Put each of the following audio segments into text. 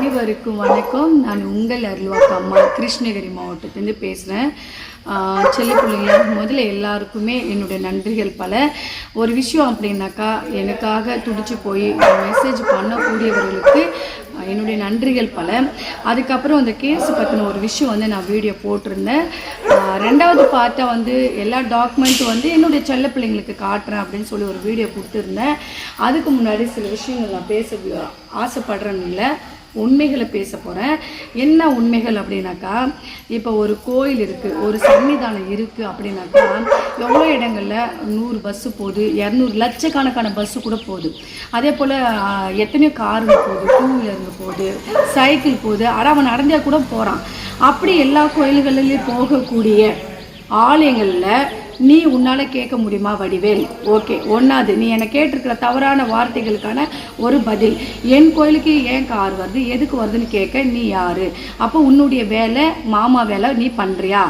அனைவருக்கும் வணக்கம். நான் உங்கள் அருள்வாக்கு அம்மா கிருஷ்ணகிரி மாவட்டத்திலேருந்து பேசுகிறேன் செல்ல பிள்ளைங்களா முதல்ல எல்லாருக்குமே என்னுடைய நன்றிகள் பல. ஒரு விஷயம் அப்படின்னாக்கா எனக்காக துடிச்சு போய் மெசேஜ் பண்ணக்கூடியவர்களுக்கு என்னுடைய நன்றிகள் பல. அதுக்கப்புறம் அந்த கேஸ் பற்றின ஒரு விஷயம் வந்து நான் வீடியோ போட்டிருந்தேன். ரெண்டாவது பார்த்தா வந்து எல்லா டாக்குமெண்ட்டும் வந்து என்னுடைய செல்ல பிள்ளைங்களுக்கு காட்டுறேன் அப்படின்னு சொல்லி ஒரு வீடியோ கொடுத்துருந்தேன். அதுக்கு முன்னாடி சில விஷயங்கள் நான் பேச ஆசைப்படுறேன்னு இல்லை. உண்மைகளை பேச போகிறேன் என்ன உண்மைகள் அப்படின்னாக்கா இப்போ ஒரு கோயில் இருக்குது ஒரு சன்னிதானம் இருக்குது அப்படின்னாக்கா எவ்வளோ இடங்களில் நூறு பஸ்ஸு போகுது இரநூறு லட்சக்கணக்கான பஸ்ஸு கூட போகுது. அதே போல் எத்தனையோ காருங்க போகுது டூ வீலருங்க போகுது சைக்கிள் போகுது ஆனால் அவன் நடந்தே கூட போகிறான் அப்படி எல்லா கோயில்களிலையும் போகக்கூடிய ஆலயங்களில் நீ உன்னால் கேட்க முடியுமா வடிவேல்? ஓகே ஒன்றாவது நீ என்னை கேட்டிருக்கிற தவறான வார்த்தைகளுக்கான ஒரு பதில். என் கோயிலுக்கு ஏன் கார் வருது? எதுக்கு வருதுன்னு கேட்க நீ யாரு? அப்போ உன்னுடைய வேலை மாமா வேலை நீ பண்ணுறியா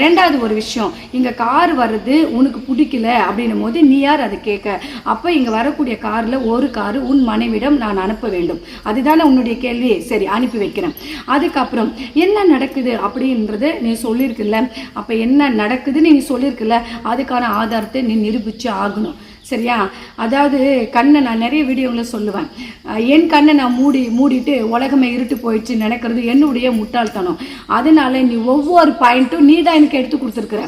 ரெண்டாவது ஒரு விஷயம் இங்கே கார் வருது உனக்கு பிடிக்கல அப்படின்னும் போது நீ யார் அதை கேட்க? அப்போ இங்கே வரக்கூடிய காரில் ஒரு காரு உன் மனைவிடம் நான் அனுப்ப வேண்டும். அதுதானே உன்னுடைய கேள்வி? சரி அனுப்பி வைக்கிறேன். அதுக்கப்புறம் என்ன நடக்குது அப்படின்றது நீ சொல்லியிருக்குல்ல? அப்போ என்ன நடக்குதுன்னு நீ சொல்லியிருக்குல்ல? அதுக்கான ஆதாரத்தை நீ நிரூபித்து ஆகணும். சரியா? அதாவது கண்ணை நான் நிறைய வீடியோவில் சொல்லுவேன். என் கண்ணை நான் மூடி மூடிட்டு உலகமே இருட்டு போயிடுச்சு நினைக்கிறது என்னுடைய முட்டாள்தனம். அதனால நீ ஒவ்வொரு பாயிண்ட்டும் நீ தான் எனக்கு எடுத்து கொடுத்துருக்குற.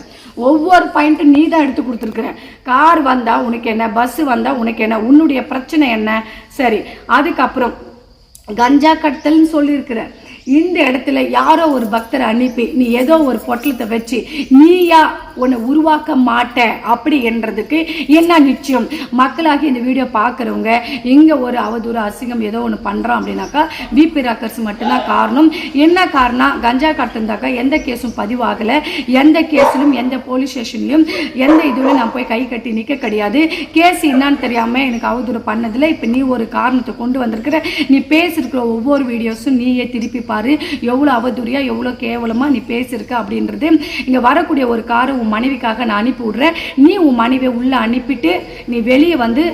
ஒவ்வொரு பாயிண்ட்டும் நீ தான் எடுத்து கொடுத்துருக்குற. கார் வந்தால் உனக்கு என்ன? பஸ் வந்தால் உனக்கு என்ன? உன்னுடைய பிரச்சனை என்ன? சரி அதுக்கப்புறம் கஞ்சா கடத்தல்னு சொல்லியிருக்கிற. இந்த இடத்துல யாரோ ஒரு பக்தரை அனுப்பி நீ ஏதோ ஒரு பொட்டலத்தை வச்சு நீயா உன்னை உருவாக்க மாட்டேன். அப்படி என்றதுக்கு என்ன நிச்சயம்? மக்களாகி இந்த வீடியோ பார்க்குறவங்க இங்கே ஒரு அவதூறு அசிங்கம் ஏதோ ஒன்று பண்ணுறான் அப்படின்னாக்கா பிபி ராக்கர்ஸ் மட்டும்தான் காரணம். என்ன காரணம் கஞ்சா காட்டுந்தாக்கா எந்த கேஸும் பதிவாகலை. எந்த கேஸிலும் எந்த போலீஸ் ஸ்டேஷன்லையும் எந்த இதுலையும் நான் போய் கை கட்டி நிற்க கிடையாது. கேஸ் என்னன்னு தெரியாமல் எனக்கு அவதூறு பண்ணதில் இப்போ நீ ஒரு காரணத்தை கொண்டு வந்திருக்கிற. நீ பேசியிருக்கிற ஒவ்வொரு வீடியோஸும் நீயே திருப்பி பாரு. எவ்வளோ அவதூறியாக எவ்வளோ கேவலமாக நீ பேசியிருக்க அப்படின்றது. இங்கே வரக்கூடிய ஒரு காரை உன் மனைவிக்காக நான் அனுப்பி விட்றேன். நீ உன் மனைவியை உள்ளே அனுப்பிட்டு நீ வெளியே வந்து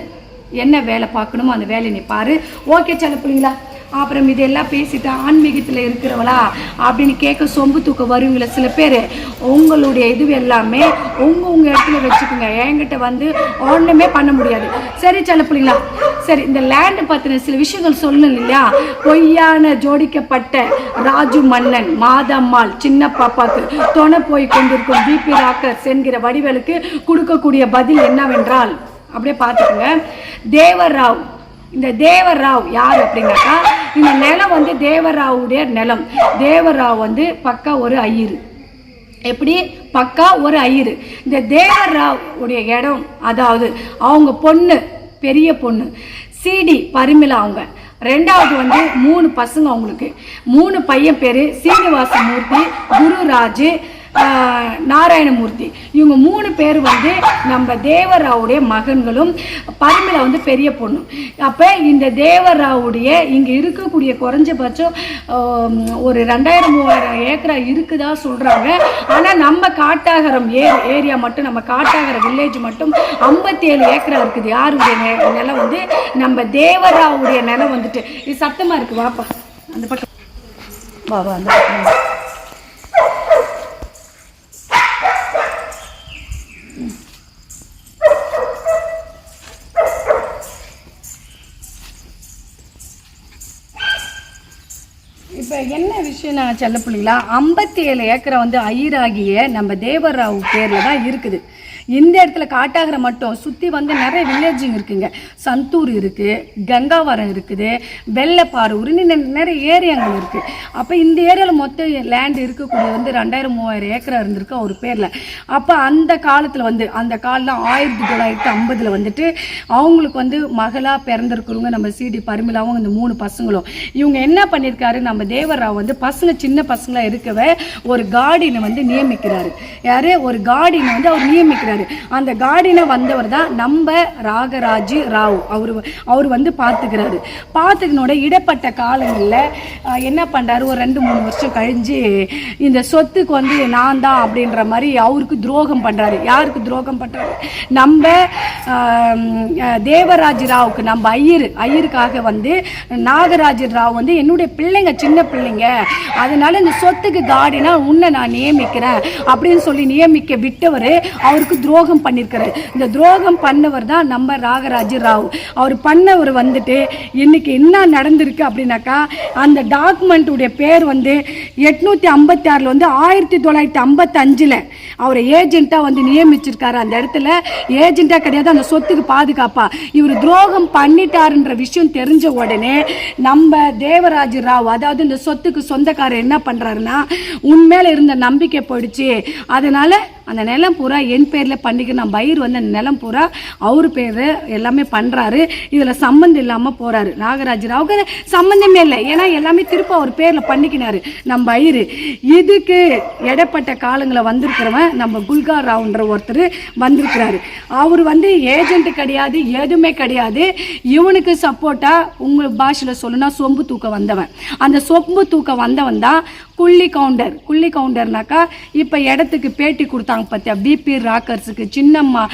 என்ன வேலை பார்க்கணுமோ அந்த வேலையை நீ பாரு. ஓகே சில பிள்ளைங்களா அப்புறம் இதெல்லாம் பேசிட்டு ஆன்மீகத்தில் இருக்கிறவளா அப்படின்னு கேட்க சொம்பு தூக்க வருவீங்களா சில பேர். உங்களுடைய இது எல்லாமே உங்கள் உங்கள் இடத்துல வச்சுக்கோங்க. என்கிட்ட வந்து ஒன்றுமே பண்ண முடியாது. சரி சில பிள்ளைங்களா? சரி இந்த லேண்டு பற்றின சில விஷயங்கள் சொல்லணும் இல்லையா? பொய்யான ஜோடிக்கப்பட்ட ராஜு மன்னன் மாதம்மாள் சின்ன பாப்பாக்கு துணை போய் கொண்டிருக்கும் பிபி ராக்கர் என்கிற வடிவலுக்கு கொடுக்கக்கூடிய பதில் என்னவென்றால் அப்படியே பார்த்துக்கோங்க. தேவராவ் இந்த தேவராவ் யார் அப்படின்னாக்கா இந்த நிலம் வந்து தேவராவுடைய நிலம். தேவராவ் வந்து பக்கா ஒரு ஐயரு. எப்படி? பக்கா ஒரு ஐயரு. இந்த தேவராவ் உடைய இடம் அதாவது அவங்க பொண்ணு பெரிய பொண்ணு சிடி பரிமிளா அவங்க. ரெண்டாவது வந்து மூணு பசங்க அவங்களுக்கு. மூணு பையன் பேர் சீனிவாசமூர்த்தி குருராஜ் நாராயணமூர்த்தி. இவங்க மூணு பேர் வந்து நம்ம தேவராவுடைய மகன்களும் பரிமிளா வந்து பெரிய பொண்ணு அப்போ இந்த தேவராவுடைய இங்கே இருக்கக்கூடிய குறைஞ்சபட்சம் ஒரு ரெண்டாயிரம் மூவாயிரம் ஏக்கரா இருக்குதா சொல்கிறாங்க ஆனால் நம்ம காட்டாகரம் ஏ ஏரியா மட்டும் நம்ம காட்டாகர வில்லேஜ் மட்டும் ஐம்பத்தி ஏழு ஏக்கரா இருக்குது. யாருடைய நிலம் வந்து? நம்ம தேவராவுடைய நிலம் வந்துட்டு. இது சத்தமாக இருக்குது வாப்பா. அந்த பக்கம். வா வா அந்த பக்கம். இப்போ என்ன விஷயம் நான் செல்ல பிள்ளைங்களா ஐம்பத்தி ஏழு ஏக்கரை வந்து ஐயராகிய நம்ம தேவராவ் பேரில் தான் இருக்குது. இந்த இடத்துல காட்டாகிற மட்டும் சுற்றி வந்து நிறைய வில்லேஜுங்க இருக்குங்க. சந்தூர் இருக்குது கங்காவரம் இருக்குது வெள்ளைப்பாரூர் நிறைய ஏரியாங்கள் இருக்குது அப்போ இந்த ஏரியாவில் மொத்த லேண்ட் இருக்கக்கூடிய வந்து ரெண்டாயிரம் மூவாயிரம் ஏக்கரா இருந்திருக்கு அவர் பேரில். அப்போ அந்த காலத்தில் வந்து அந்த காலம் ஆயிரத்தி தொள்ளாயிரத்தி ஐம்பதில் வந்துட்டு அவங்களுக்கு வந்து மகளாக பிறந்திருக்கிறவங்க நம்ம சிடி பரிமிளாவும் இந்த மூணு பசங்களும். இவங்க என்ன பண்ணியிருக்காரு நம்ம தேவராவ் வந்து பசங்க சின்ன பசங்களாக இருக்கவே ஒரு கார்டினை வந்து நியமிக்கிறாரு. யார்? ஒரு கார்டினை வந்து அவர் நியமிக்கிறார். இருக்கிறாரு அந்த கார்டினை வந்தவர் தான் நம்ம ராகராஜு ராவ். அவர் அவர் வந்து பார்த்துக்கிறாரு பார்த்துக்கினோட இடப்பட்ட காலங்களில் என்ன பண்ணுறாரு ஒரு ரெண்டு மூணு வருஷம் கழிஞ்சு இந்த சொத்துக்கு வந்து நான் தான் அப்படின்ற மாதிரி அவருக்கு துரோகம் பண்ணுறாரு யாருக்கு துரோகம் பண்ணுறாரு நம்ம தேவராஜ் ராவுக்கு நம்ம ஐயர். ஐயருக்காக வந்து நாகராஜ ராவ் வந்து என்னுடைய பிள்ளைங்க சின்ன பிள்ளைங்க. அதனால இந்த சொத்துக்கு கார்டினா உன்னை நான் நியமிக்கிறேன் அப்படின்னு சொல்லி நியமிக்க விட்டவர் அவருக்கு துரோகம் பண்ணியிருக்கிறார் இந்த துரோகம் பண்ணவர் தான் நம்ம ராகராஜ ராவ். அவர் பண்ணவர் வந்துட்டு இன்னைக்கு என்ன நடந்திருக்கு அப்படின்னாக்கா அந்த டாக்குமெண்ட்டுடைய பேர் வந்து எட்நூற்றி ஐம்பத்தி ஆறில் வந்து ஆயிரத்தி தொள்ளாயிரத்தி ஐம்பத்தஞ்சில் அவரை ஏஜென்ட்டாக வந்து நியமிச்சிருக்காரு. அந்த இடத்துல ஏஜென்ட்டாக கிடையாது அந்த சொத்துக்கு பாதுகாப்பா. இவர் துரோகம் பண்ணிட்டாருன்ற விஷயம் தெரிஞ்ச உடனே நம்ம தேவராஜ் ராவ் அதாவது இந்த சொத்துக்கு சொந்தக்காரர் என்ன பண்ணுறாருன்னா உண்மையில இருந்த நம்பிக்கை போயிடுச்சு. அதனால அந்த நிலம் பூரா என் பேரில் பண்ணிக்க நான் பயிர் வந்து நிலம் பூரா அவர் பேர் எல்லாமே பண்ணுறாரு இதில் சம்மந்தம் இல்லாமல் போகிறாரு நாகராஜ் ராவுக்கு சம்மந்தமே இல்லை. ஏன்னா எல்லாமே திருப்ப அவர் பேரில் பண்ணிக்கினாரு. நம்ம பயிர். இதுக்கு எடப்பட்ட காலங்களில் வந்திருக்கிறவன் நம்ம குல்கா ராவ்ன்ற ஒருத்தர் வந்திருக்கிறாரு. அவர் வந்து ஏஜென்ட் கிடையாது எதுவுமே கிடையாது. இவனுக்கு சப்போர்ட்டாக உங்கள் பாஷையில் சொல்லுனா சொம்பு தூக்க வந்தவன். அந்த சொம்பு தூக்க வந்தவன் தான் குள்ளி கவுண்டர் குள்ளி கவுண்டர்னாக்கா இப்போ இடத்துக்கு பேட்டி கொடுத்தாங்க பார்த்தியா பிபி ராக்கர்ஸுக்கு சின்னம்மா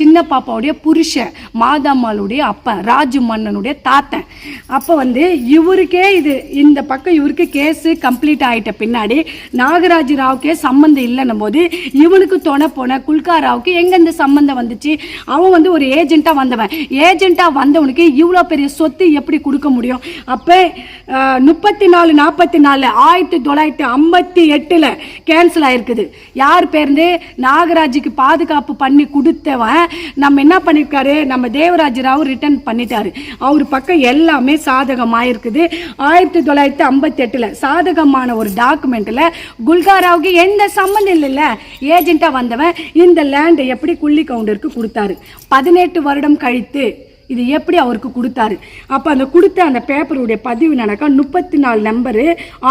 சின்ன பாப்பாவுடைய புருஷன் மாதாம்மாளுடைய அப்பா ராஜு மன்னனுடைய தாத்தன் அப்போ வந்து இவருக்கே இது இந்த பக்கம் இவருக்கு கேஸு கம்ப்ளீட் ஆகிட்ட பின்னாடி நாகராஜ் ராவுக்கே சம்மந்தம் இல்லைன்னும் போது இவனுக்கு துணை போன குல்கா ராவுக்கு எங்க இந்த சம்மந்தம் வந்துச்சு? அவன் வந்து ஒரு ஏஜென்ட்டாக வந்தவன். ஏஜென்ட்டாக வந்தவனுக்கு இவ்வளோ பெரிய சொத்து எப்படி கொடுக்க முடியும்? அப்போ முப்பத்தி நாலு நாற்பத்தி நாலு ஆயிரத்தி தொள்ளாயிரத்தி ஐம்பத்தி எட்டில் கேன்சல் ஆயிருக்குது. யார் பேர்ந்து? நாகராஜுக்கு பாதுகாப்பு பண்ணி கொடுத்தவன். நம்ம என்ன பண்ணியிருக்காரு நம்ம தேவராஜ் ராவ் ரிட்டர்ன் பண்ணிட்டாரு. அவர் பக்கம் எல்லாமே சாதகமாயிருக்குது. ஆயிரத்தி தொள்ளாயிரத்தி ஐம்பத்தி எட்டில் சாதகமான ஒரு டாக்குமெண்ட்டில் குல்காராவுக்கு எந்த சம்மந்தம் இல்லைல்ல. ஏஜென்ட்டாக வந்தவன் இந்த லேண்டை எப்படி குள்ளி கவுண்டருக்கு கொடுத்தாரு. பதினெட்டு வருடம் கழித்து இது எப்படி அவருக்கு கொடுத்தாரு? அப்போ அந்த கொடுத்த அந்த பேப்பருடைய பதிவு நடக்க முப்பத்தி நாலு நம்பரு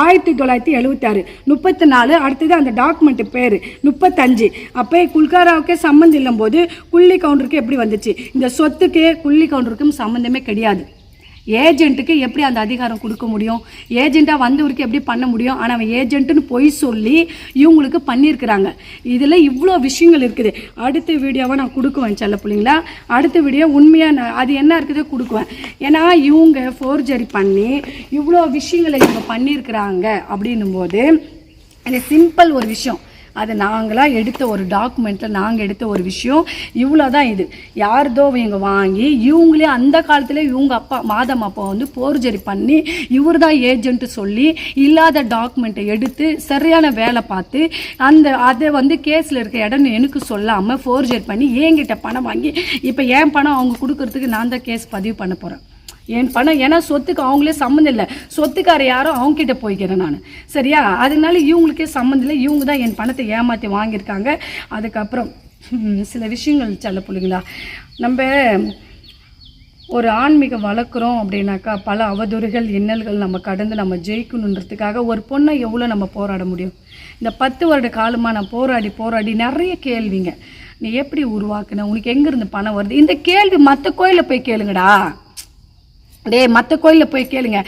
ஆயிரத்தி தொள்ளாயிரத்தி எழுபத்தாறு முப்பத்தி நாலு அடுத்தது அந்த டாக்குமெண்ட் பேர் முப்பத்தஞ்சு. அப்போ குல்காராவுக்கே சம்மந்தம் இல்லும் போது குள்ளி கவுண்டருக்கு எப்படி வந்துச்சு? இந்த சொத்துக்கு குள்ளி கவுண்டருக்கும் சம்மந்தமே கிடையாது. ஏஜென்ட்டுக்கு எப்படி அந்த அதிகாரம் கொடுக்க முடியும்? ஏஜெண்ட்டாக வந்தவருக்கு எப்படி பண்ண முடியும்? ஆனால் அவன் ஏஜென்ட்டுன்னு பொய் சொல்லி இவங்களுக்கு பண்ணியிருக்கிறாங்க. இதில் இவ்வளோ விஷயங்கள் இருக்குது. அடுத்த வீடியோவை நான் கொடுக்குவேன் செல்ல பிள்ளைங்களா? அடுத்த வீடியோ உண்மையாக நான் அது என்ன இருக்குதோ கொடுக்குவேன். ஏன்னா இவங்க ஃபோர்ஜரி பண்ணி இவ்வளோ விஷயங்களை இவங்க பண்ணியிருக்கிறாங்க அப்படின்னும் போது இது சிம்பிள் ஒரு விஷயம். அது நாங்களாக எடுத்த ஒரு டாக்குமெண்ட்டில் நாங்கள் எடுத்த ஒரு விஷயம். இவ்வளோ தான் இது. யார்தோ இவங்க வாங்கி இவங்களே அந்த காலத்தில் இவங்க அப்பா மாதம் அப்பா வந்து போர்ஜரி பண்ணி இவர் தான் ஏஜென்ட்டு சொல்லி இல்லாத டாக்குமெண்ட்டை எடுத்து சரியான வேலை பார்த்து அந்த அதை வந்து கேஸில் இருக்க இடம் எனக்கு சொல்லாமல் ஃபோர்ஜரி பண்ணி என்கிட்ட பணம் வாங்கி இப்போ என் பணம் அவங்க கொடுக்கறதுக்கு நான் தான் கேஸ் பதிவு பண்ண போகிறேன் என் பணம் ஏன்னா சொத்துக்கு அவங்களே சம்மந்தம் இல்லை. சொத்துக்கார யாரோ அவங்க கிட்ட போய்க்கிறேன் நான். சரியா? அதனால இவங்களுக்கே சம்மந்தம் இல்லை. இவங்க தான் என் பணத்தை ஏமாற்றி வாங்கியிருக்காங்க. அதுக்கப்புறம் சில விஷயங்கள் சொல்ல பிள்ளைங்களா? நம்ம ஒரு ஆன்மீகம் வளர்க்குறோம் அப்படின்னாக்கா பல அவதூறுகள் இன்னல்கள் நம்ம கடந்து நம்ம ஜெயிக்கணுன்றதுக்காக ஒரு பொண்ணை எவ்வளோ நம்ம போராட முடியும்? இந்த பத்து வருட காலமாக நான் போராடி போராடி நிறைய கேள்விங்க. நீ எப்படி உருவாக்குன? உனக்கு எங்கேருந்து பணம் வருது? இந்த கேள்வி மற்ற கோயிலில் போய் கேளுங்கடா. டேய் மற்ற கோயிலில் போய் கேளுங்க.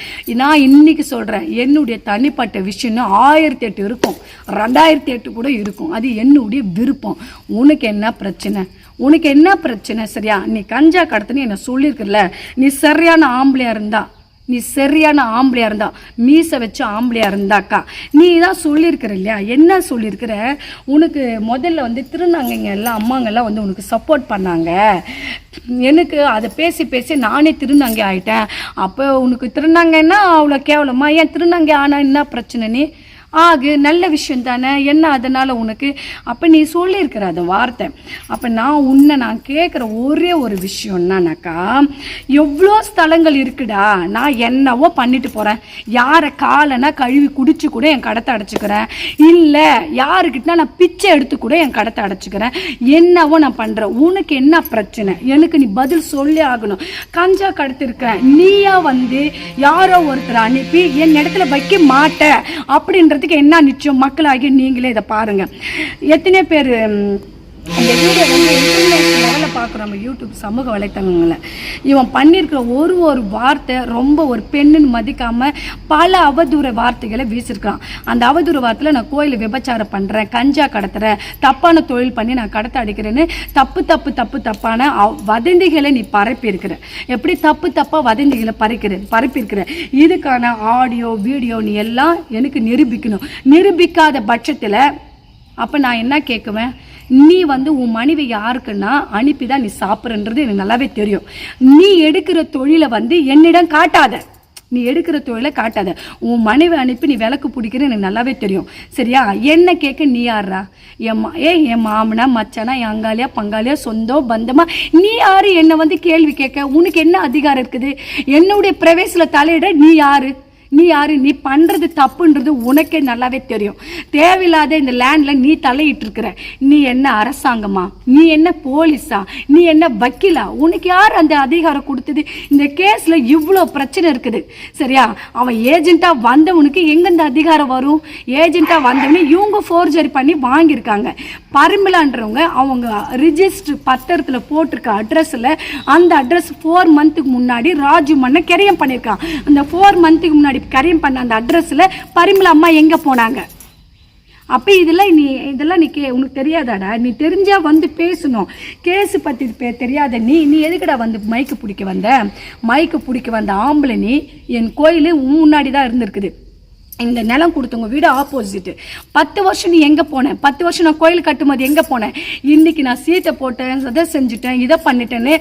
நான் இன்னைக்கு சொல்கிறேன் என்னுடைய தனிப்பட்ட விஷயம்னு ஆயிரத்தி எட்டு இருக்கும். ரெண்டாயிரத்தி எட்டு கூட இருக்கும். அது என்னுடைய விருப்பம். உனக்கு என்ன பிரச்சனை? உனக்கு என்ன பிரச்சனை சரியா? நீ கஞ்சா கடத்துன்னு என்ன சொல்லியிருக்கல நீ சரியான ஆம்பளையாக இருந்தா நீ சரியான ஆம்பளையா இருந்தா மீசை வச்சு ஆம்பளையா இருந்தாக்கா நீ தான் சொல்லியிருக்கிற இல்லையா? என்ன சொல்லியிருக்கிற உனக்கு முதல்ல வந்து திருநாங்கைங்க எல்லாம் அம்மாங்கெல்லாம் வந்து உனக்கு சப்போர்ட் பண்ணாங்க. எனக்கு அதை பேசி பேசி நானே திருநங்கை ஆயிட்டேன். அப்போ உனக்கு திருநங்கைன்னா அவ்வளோ கேவலமா? ஏன் திருநங்கை ஆனால் என்ன பிரச்சனை நீ? ஆகு நல்ல விஷயம் தானே? என்ன அதனால் உனக்கு? அப்போ நீ சொல்லியிருக்கிற அந்த வார்த்தை. அப்போ நான் உன்னை நான் கேட்குற ஒரே ஒரு விஷயம் என்னன்னாக்கா எவ்வளோ ஸ்தலங்கள் இருக்குடா நான் என்னவோ பண்ணிட்டு போகிறேன் யாரை காலைனா கழுவி குடிச்சு கூட என் கடத்தை அடைச்சிக்கிறேன். இல்லை யாருக்கிட்டனா நான் பிச்சை எடுத்து கூட என் கடத்தை அடைச்சிக்கிறேன். என்னவோ நான் பண்ணுறேன் உனக்கு என்ன பிரச்சனை? எனக்கு நீ பதில் சொல்லி ஆகணும். கஞ்சா கடத்திருக்கிறேன் நீயா வந்து யாரோ ஒருத்தர் அனுப்பி என் இடத்துல வைக்க மாட்ட வருஷத்துக்கு என்ன நிச்சயம்? மக்களாகி நீங்களே இதை பாருங்க. எத்தனை பேர் அந்த வீடியோ வந்து இன்டர்நேஷனல் லெவலில் பார்க்குறோம் நம்ம யூடியூப் சமூக வலைத்தளங்களில். இவன் பண்ணியிருக்கிற ஒரு ஒரு வார்த்தை ரொம்ப ஒரு பெண்ணுன்னு மதிக்காமல் பல அவதூற வார்த்தைகளை வீசியிருக்கான் அந்த அவதூற வார்த்தையில் நான் கோயில் விபச்சாரம் பண்ணுறேன் கஞ்சா கடத்துறேன் தப்பான தொழில் பண்ணி நான் கடத்த அடிக்கிறேன்னு தப்பு தப்பு தப்பு தப்பான அவ- வதந்திகளை நீ பரப்பியிருக்கிற. எப்படி தப்பு தப்பாக வதந்திகளை பறிக்கிற பரப்பியிருக்கிற? இதுக்கான ஆடியோ வீடியோ நீ எல்லாம் எனக்கு நிரூபிக்கணும். நிரூபிக்காத பட்சத்தில் அப்போ நான் என்ன கேட்குவேன் நீ வந்து உன் மனைவி யாருக்குன்னா அனுப்பி தான் நீ சாப்பிட்றன்றது எனக்கு நல்லாவே தெரியும். நீ எடுக்கிற தொழிலை வந்து என்னிடம் காட்டாத. நீ எடுக்கிற தொழிலை காட்டாத. உன் மனைவி அனுப்பி நீ விளக்கு பிடிக்கிற எனக்கு நல்லாவே தெரியும். சரியா? என்ன கேட்க நீ யாரா என் ஏ என் மாமனா மச்சானா என் அங்காளியா பங்காளியா சொந்தம் பந்தமா? நீ யாரு? என்னை வந்து கேள்வி கேட்க. உனக்கு என்ன அதிகாரம் இருக்குது? என்னுடைய பிரவேசில் தலையிட நீ யாரு? நீ யாரு? நீ பண்ணுறது தப்புன்றது உனக்கே நல்லாவே தெரியும். தேவையில்லாத இந்த லேண்டில் நீ தலையிட்டு இருக்கிற நீ என்ன அரசாங்கமா? நீ என்ன போலீஸா? நீ என்ன வக்கீலா? உனக்கு யார் அந்த அதிகாரம் கொடுத்தது? இந்த கேஸில் இவ்வளோ பிரச்சனை இருக்குது. சரியா? அவன் ஏஜென்ட்டாக வந்தவனுக்கு எங்க இந்த அதிகாரம் வரும்? ஏஜென்ட்டாக வந்தவனே இவங்க ஃபோர்ஜரி பண்ணி வாங்கியிருக்காங்க. பரிமலான்றவங்க அவங்க ரிஜிஸ்டர் பத்திரத்தில் போட்டிருக்க அட்ரஸில் அந்த அட்ரஸ் ஃபோர் மந்த்துக்கு முன்னாடி ராஜு மண்ணை கெரியம் பண்ணியிருக்கான். அந்த ஃபோர் மந்த்துக்கு முன்னாடி கரியம் பண்ண அந்த அட்ரஸில் பரிமள அம்மா எங்கே போனாங்க? அப்போ இதெல்லாம் நீ இதெல்லாம் நீ கே உனக்கு தெரியாதாடா? நீ தெரிஞ்சால் வந்து பேசணும். கேஸு பற்றி பே தெரியாத நீ நீ எதுக்குடா வந்து மைக்கு பிடிக்க வந்த? மைக்கு பிடிக்க வந்த ஆம்பளை நீ என் கோயில் உன் முன்னாடி தான் இருந்திருக்குது. இந்த நிலம் கொடுத்தவங்க வீடு ஆப்போசிட்டு பத்து வருஷம் நீ எங்கே போனேன் பத்து வருஷம் நான் கோயில் கட்டும்போது எங்கே போனேன் இன்னைக்கு நான் சீட்டை போட்டேன் அதை செஞ்சுட்டேன் இதை பண்ணிட்டேன்னு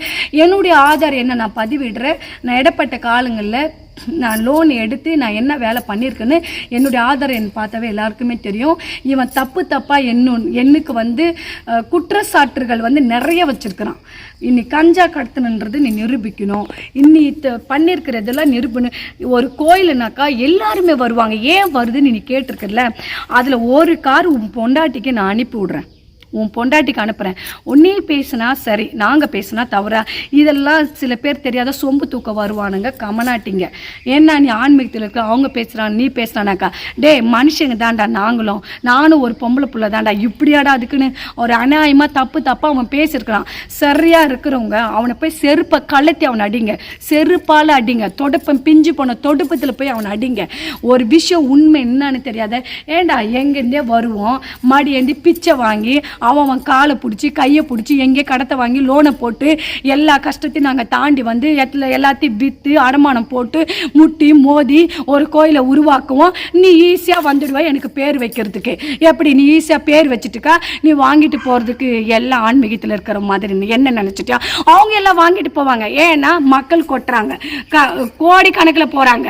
என்னுடைய ஆதார் என்ன நான் பதிவிடுறேன்? நான் இடப்பட்ட காலங்களில் நான் லோன் எடுத்து நான் என்ன வேலை பண்ணியிருக்கேன்னு என்னுடைய ஆதாரம் என் பார்த்தாவே எல்லாருக்குமே தெரியும். இவன் தப்பு தப்பாக என்ன எண்ணுக்கு வந்து குற்றச்சாட்டுகள் வந்து நிறைய வச்சுருக்கிறான். இன்னி கஞ்சா கடத்தணுன்றது நீ நிரூபிக்கணும். இன்னி த- பண்ணியிருக்கிறதெல்லாம் நிரூபணும் ஒரு கோயிலுனாக்கா எல்லாருமே வருவாங்க. ஏன் வருதுன்னு நீ கேட்டிருக்கல? அதில் ஒரு கார் உன் பொண்டாட்டிக்கு நான் அனுப்பி விட்றேன் உன் பொண்டாட்டிக்கு அனுப்புகிறேன் உன்னே பேசுனா சரி நாங்கள் பேசுனா தவறா? இதெல்லாம் சில பேர் தெரியாத சொம்பு தூக்க வருவானுங்க கமனாட்டிங்க ஏன்னா நீ ஆன்மீகத்தில் இருக்க அவங்க பேசுகிறான் நீ பேசுகிறானாக்கா டேய் மனுஷங்க தான்டா நாங்களும். நானும் ஒரு பொம்பளை புள்ள தான்டா. இப்படியாடா அதுக்குன்னு ஒரு அநியாயமாக தப்பு தப்பாக அவன் பேசியிருக்கிறான். சரியாக இருக்கிறவங்க அவனை போய் செருப்பை கலத்தி அவனை அடிங்க. செருப்பால் அடிங்க. தொடுப்பம் பிஞ்சு போன தொடுப்பத்தில் போய் அவனை அடிங்க. ஒரு விஷயம் உண்மை என்னன்னு தெரியாத ஏண்டா எங்கேருந்தே வருவோம் மடி ஏந்தி பிச்சை வாங்கி அவன் அவன் காலை பிடிச்சி கையை பிடிச்சி எங்கே கடத்தை வாங்கி லோனை போட்டு எல்லா கஷ்டத்தையும் நாங்கள் தாண்டி வந்து எத்துல எல்லாத்தையும் விற்று அடமானம் போட்டு முட்டி மோதி ஒரு கோயிலை உருவாக்குவோம். நீ ஈஸியாக வந்துடுவ எனக்கு பேர் வைக்கிறதுக்கு. எப்படி நீ ஈஸியாக பேர் வச்சுட்டுக்கா? நீ வாங்கிட்டு போகிறதுக்கு எல்லாம் ஆன்மீகத்தில் இருக்கிற மாதிரி நீ என்ன நினச்சிட்டியா அவங்க எல்லாம் வாங்கிட்டு போவாங்க. ஏன்னா மக்கள் கொட்டுறாங்க. க கோடி கணக்கில் போகிறாங்க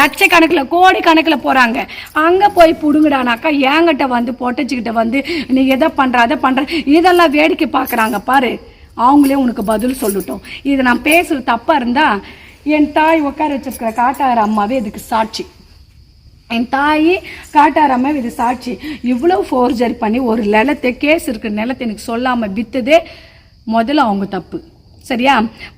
லட்சக்கணக்கில் கோடி கணக்கில் போகிறாங்க அங்கே போய் பிடுங்கடானாக்கா ஏங்கிட்ட வந்து பொட்டச்சிக்கிட்ட வந்து நீ எதை பண்ணுறாத அதை பண்ணுறேன் இதெல்லாம் வேடிக்கை பார்க்குறாங்க பாரு. அவங்களே உனக்கு பதில் சொல்லட்டும். இது நான் பேசுகிறது தப்பாக இருந்தால் என் தாய் உட்கார வச்சிருக்கிற காட்டார அம்மாவே இதுக்கு சாட்சி. என் தாய் காட்டாராம இது சாட்சி. இவ்வளோ ஃபோர்ஜரி பண்ணி ஒரு நிலத்தை கேஸ் இருக்கிற நிலத்தை எனக்கு சொல்லாமல் விற்றதே முதல்ல அவங்க தப்பு. சரியா?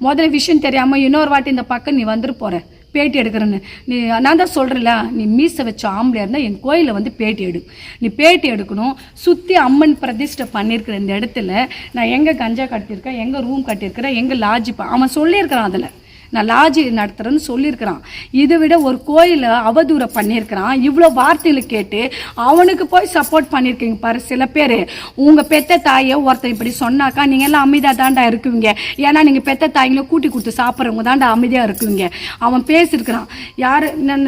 முதல்ல விஷயம் தெரியாமல் இன்னொரு வாட்டி இந்த பக்கம் நீ வந்துட்டு போகிற பேட்டி எடுக்கிறேன்னு. நீ நான் தான் சொல்கிறல நீ மீசை வச்ச ஆம்பளையாக இருந்தால் என் கோயிலில் வந்து பேட்டி எடு. நீ பேட்டி எடுக்கணும். சுற்றி அம்மன் பிரதிஷ்டை பண்ணியிருக்கிற இந்த இடத்துல நான் எங்கே கஞ்சா கட்டியிருக்கேன் எங்கே ரூம் கட்டியிருக்கிறேன் எங்கே லாட்ஜி அவன் சொல்லியிருக்கிறான் அதில். நான் லாட்ஜி நடத்துகிறேன்னு சொல்லியிருக்கிறான். இதை விட ஒரு கோயிலை அவதூறை பண்ணியிருக்கிறான். இவ்வளோ வார்த்தையில் கேட்டு அவனுக்கு போய் சப்போர்ட் பண்ணியிருக்கீங்க பாரு சில பேர். உங்கள் பெத்த தாயை ஒருத்தன் இப்படி சொன்னாக்கா நீங்கள் எல்லாம் அமைதியாக தாண்டா இருக்குவீங்க. ஏன்னா நீங்கள் பெத்த தாய்ங்களை கூட்டி கொடுத்து சாப்பிட்றவங்க தாண்டா அமைதியாக இருக்குவீங்க. அவன் பேசியிருக்கிறான். யார் நான்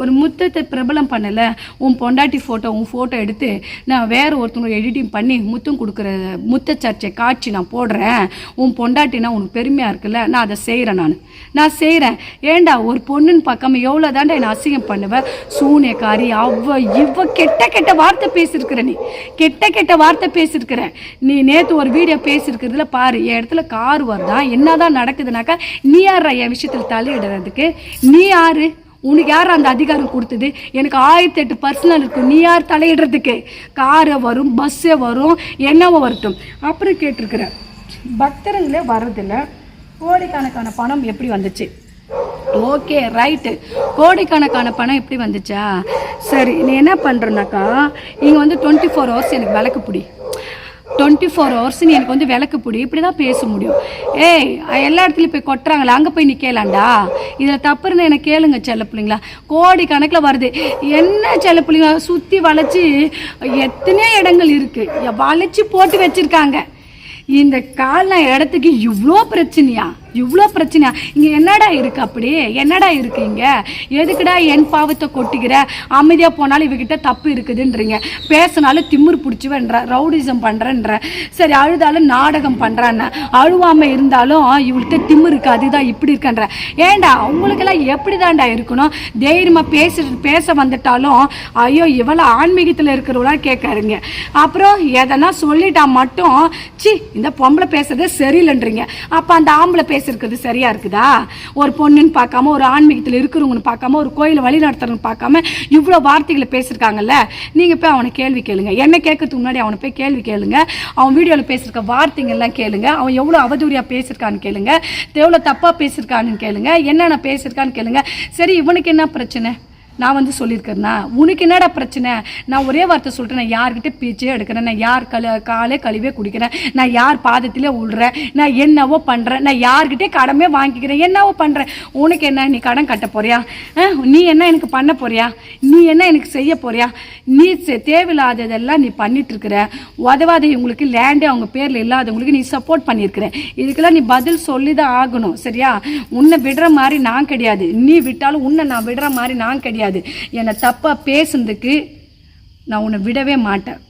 ஒரு முத்தத்தை பிரபலம் பண்ணலை. உன் பொண்டாட்டி ஃபோட்டோ உன் ஃபோட்டோ எடுத்து நான் வேறு ஒருத்தவங்க எடிட்டிங் பண்ணி முத்தம் கொடுக்குற முத்த சர்ச்சை காட்சி நான் போடுறேன். உன் பொண்டாட்டினா உனக்கு பெருமையாக இருக்குல்ல? நான் அதை செய்கிறேன் நான். நான் செய்கிறேன் ஏண்டா ஒரு பொண்ணுன்னு பார்க்காம எவ்வளோ தாண்டா என்னை அசிங்கம் பண்ணுவேன் சூனியக்காரி அவ இவ கெட்ட கெட்ட வார்த்தை பேசியிருக்கிற நீ. கெட்ட கெட்ட வார்த்தை பேசியிருக்கிற நீ நேற்று ஒரு வீடியோ பேசியிருக்கிறதுல பாரு என் இடத்துல கார் வருதா? என்னதான் நடக்குதுனாக்கா நீ யார் என் விஷயத்தில் தலையிடுறதுக்கு? நீ யாரு? உனக்கு யார் அந்த அதிகாரம் கொடுத்தது? எனக்கு ஆயிரத்தி எட்டு பர்சனல் இருக்கும் நீ யார் தலையிடுறதுக்கு? காரை வரும் பஸ்ஸே வரும் என்னவோ வரட்டும். அப்புறம் கேட்டிருக்கிறேன் பக்தருங்களே வர்றதில்ல. கோடிக்கணக்கான பணம் எப்படி வந்துச்சு? ஓகே ரைட்டு கோடிக்கணக்கான பணம் எப்படி வந்துச்சா? சரி நீ என்ன பண்ணுறனாக்கா இங்கே வந்து டுவெண்ட்டி ஃபோர் ஹவர்ஸ் எனக்கு விளக்கு பிடி. டுவெண்ட்டி ஃபோர் ஹவர்ஸ் நீ எனக்கு வந்து விளக்கு பிடி. இப்படி தான் பேச முடியும். ஏய் எல்லா இடத்துலையும் போய் கொட்டுறாங்களா அங்கே போய் நீ கேளாண்டா இதில் தப்புன்னு எனக்கு கேளுங்க செல்ல பிள்ளைங்களா. கோடி கணக்கில் வருது. என்ன செல்ல பிள்ளைங்களா சுற்றி வளைச்சி எத்தனையோ இடங்கள் இருக்குது வளைச்சி போட்டு வச்சுருக்காங்க. இந்த கால இடத்துக்கு இவ்வளோ பிரச்சனையா? இவ்வளோ பிரச்சனையா? இங்கே என்னடா இருக்கு அப்படி என்னடா இருக்கீங்க எதுக்குடா என் பாவத்தை கொட்டிக்கிற அமைதியாக போனாலும் இவகிட்ட தப்பு இருக்குதுன்றீங்க. பேசினாலும் திமிர் பிடிச்சுவன்ற ரவுடிசம் பண்ணுறன்ற சரி அழுதாலும் நாடகம் பண்ணுறான்னு அழுவாமல் இருந்தாலும் இவள்கிட்ட திமிர் இருக்கு அதுதான் இப்படி இருக்கன்ற. ஏன்டா அவங்களுக்கெல்லாம் எப்படி தாண்டா இருக்கணும்? தைரியமாக பேச பேச வந்துட்டாலும் ஐயோ இவ்வளோ ஆன்மீகத்தில் இருக்கிறவளா கேட்காருங்க அப்புறம் எதனா சொல்லிட்டா மட்டும் சி இந்த பொம்பளை பேசுறதே சரியில்லைன்றீங்க. அப்போ அந்த ஆம்பளை பேசுறது சரியா இருக்குதா? ஒரு பொண்ணுன்னு பார்க்காம ஒரு ஆன்மீகத்தில் இருக்கிறவங்கன்னு பார்க்காம ஒரு கோயிலை வழி நடத்துறவங்க பார்க்காம இவ்வளோ வார்த்தைகளை பேசியிருக்காங்கல்ல? நீங்கள் போய் அவனை கேள்வி கேளுங்க. என்ன கேட்கறதுக்கு முன்னாடி அவனை போய் கேள்வி கேளுங்க. அவன் வீடியோவில் பேசியிருக்க வார்த்தைங்கள்லாம் கேளுங்க. அவன் எவ்வளோ அவதூறியாக பேசியிருக்கான்னு கேளுங்க. எவ்வளோ தப்பாக பேசியிருக்கான்னு கேளுங்க. என்னென்ன பேசியிருக்கான்னு கேளுங்க. சரி இவனுக்கு என்ன பிரச்சனை? நான் வந்து சொல்லியிருக்கிறேன்னா உனக்கு என்னடா பிரச்சனை? நான் ஒரே வார்த்தை சொல்கிறேன் நான் யார்கிட்ட பேச்சே எடுக்கிறேன் நான் யார் கழு காலே கழுவே குடிக்கிறேன் நான் யார் பாதத்திலே உள்றேன் நான் என்னவோ பண்ணுறேன் நான் யார்கிட்டே கடமே வாங்கிக்கிறேன் என்னவோ பண்ணுறேன் உனக்கு என்ன நீ கடன் கட்ட போறியா? நீ என்ன எனக்கு பண்ண போறியா? நீ என்ன எனக்கு செய்ய போறியா? நீ செ- தேவையில்லாததெல்லாம் நீ பண்ணிட்டு இருக்கிற உதவாத இவங்களுக்கு லேண்டே அவங்க பேரில் இல்லாதவங்களுக்கு நீ சப்போர்ட் பண்ணியிருக்கிற இதுக்கெல்லாம் நீ பதில் சொல்லி தான் ஆகணும் சரியா? உன்னை விடுற மாதிரி நான் கிடையாது. நீ விட்டாலும் உன்னை நான் விடுற மாதிரி நான் கிடையாது. என்னை தப்பாக பேசுனதுக்கு நான் உன்னை விடவே மாட்டேன்.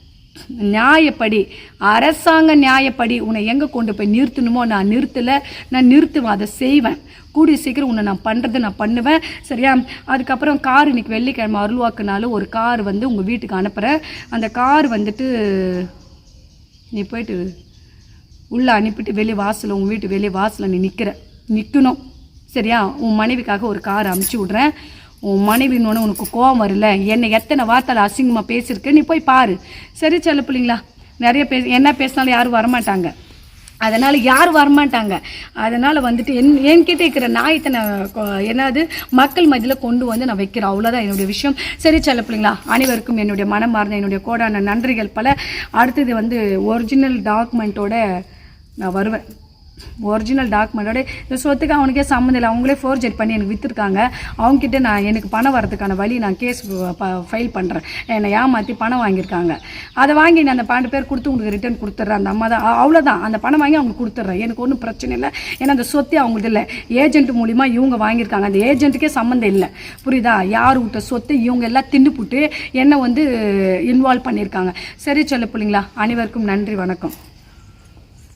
நியாயப்படி அரசாங்க நியாயப்படி உன்னை எங்கே கொண்டு போய் நிறுத்தணுமோ நான் நிறுத்தலை. நான் நிறுத்துவேன் அதை செய்வேன். கூடிய சீக்கிரம் உன்னை நான் பண்ணுறது நான் பண்ணுவேன். சரியா? அதுக்கப்புறம் கார் இன்னைக்கு வெள்ளிக்கிழமை அருள்வாக்குனாலும் ஒரு கார் வந்து உங்கள் வீட்டுக்கு அனுப்புகிறேன் அந்த கார் வந்துட்டு நீ போயிட்டு உள்ளே அனுப்பிட்டு வெளியே வாசலில் உங்கள் வீட்டு வெளியே வாசலில் நீ நிற்கிற நிற்கணும் சரியா? உன் மனைவிக்காக ஒரு கார் அமுச்சு விட்றேன். உன் மனைவின்னு உனக்கு கோவம் வரல. என்னை எத்தனை வார்த்தை அசிங்கமாக பேசியிருக்கு நீ போய் பாரு. சரி செல்ல பிள்ளைங்களா நிறைய பேச என்ன பேசினாலும் யாரும் வரமாட்டாங்க. அதனால் யாரும் வரமாட்டாங்க. அதனால் வந்துட்டு என் என்கிட்ட இருக்கிற நாயத்தை நான் என்னது மக்கள் மத்தியில் கொண்டு வந்து நான் வைக்கிறேன். அவ்வளோதான் என்னுடைய விஷயம். சரி செல்ல பிள்ளைங்களா அனைவருக்கும் என்னுடைய மனமார்ந்த என்னுடைய கோடான நன்றிகள் பல. அடுத்தது வந்து ஒரிஜினல் டாக்குமெண்ட்டோட நான் வருவேன். ஒரிஜினல் டாக்குமெண்ட்டோட இந்த சொத்துக்கு அவனுக்கே சம்மந்தம் இல்லை. அவங்களே ஃபோர்ஜெட் பண்ணி எனக்கு விற்றுருக்காங்க அவங்ககிட்ட நான் எனக்கு பணம் வரதுக்கான வழி நான் கேஸ் ஃபைல் பண்ணுறேன் என்னை ஏமாற்றி பணம் வாங்கியிருக்காங்க. அதை வாங்கி நான் அந்த பன்னெண்டு பேர் கொடுத்து உங்களுக்கு ரிட்டர்ன் கொடுத்துட்றேன். அந்த அம்மா தான் அவ்வளோதான் அந்த பணம் வாங்கி அவங்களுக்கு கொடுத்துட்றேன். எனக்கு ஒன்றும் பிரச்சனை இல்லை. ஏன்னா அந்த சொத்து அவங்களுக்கு இல்லை. ஏஜென்ட் மூலிமா இவங்க வாங்கியிருக்காங்க. அந்த ஏஜென்ட்டுக்கே சம்மந்தம் இல்லை. புரியுதா? யார் விட்ட சொத்து? இவங்க எல்லாம் தின்னுப்புட்டு என்னை வந்து இன்வால்வ் பண்ணியிருக்காங்க. சரி சொல்ல பிள்ளைங்களா. அனைவருக்கும் நன்றி வணக்கம்.